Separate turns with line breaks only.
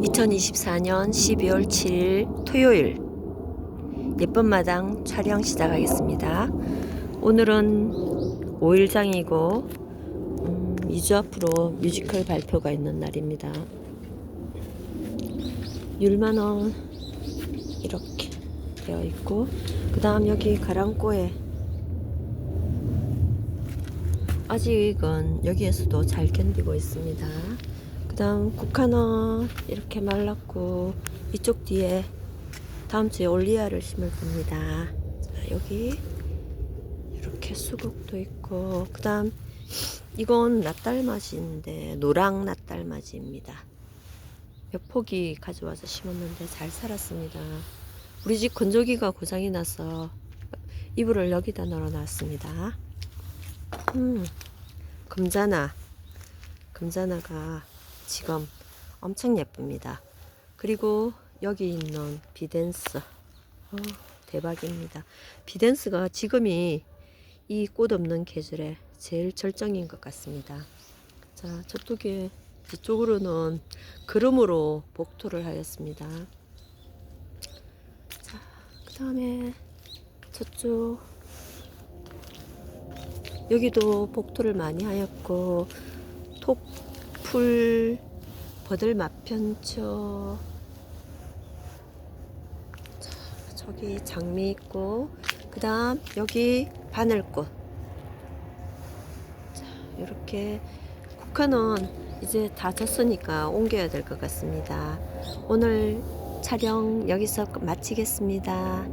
2024년 12월 7일 토요일 예쁜 마당 촬영 시작하겠습니다. 오늘은 5일장이고 음, 2주 앞으로 뮤지컬 발표가 있는 날입니다. 율만원 이렇게 되어 있고 그 다음 여기 가랑꼬에 아직은 여기에서도 잘 견디고 있습니다. 그 다음 국화는 이렇게 말랐고 이쪽 뒤에 다음 주에 올리아를 심을 겁니다. 자, 여기 이렇게 수국도 있고 그 다음 이건 낫달맞이인데 노랑 낫달맞이입니다. 몇 포기 가져와서 심었는데 잘 살았습니다. 우리 집 건조기가 고장이 나서 이불을 여기다 널어놨습니다. 음, 금자나 금자나가 지금 엄청 예쁩니다. 그리고 여기 있는 비덴스 어, 대박입니다. 비덴스가 지금이 이 꽃 없는 계절에 제일 절정인 것 같습니다. 자 저쪽에 뒤쪽으로는 그름으로 복토를 하였습니다. 자, 그 다음에 저쪽 여기도 복토를 많이 하였고 톡 풀 버들 마편초 자, 저기 장미 있고 그 다음 여기 바늘꽃. 자 이렇게 국화는 이제 다 졌으니까 옮겨야 될 것 같습니다. 오늘 촬영 여기서 마치겠습니다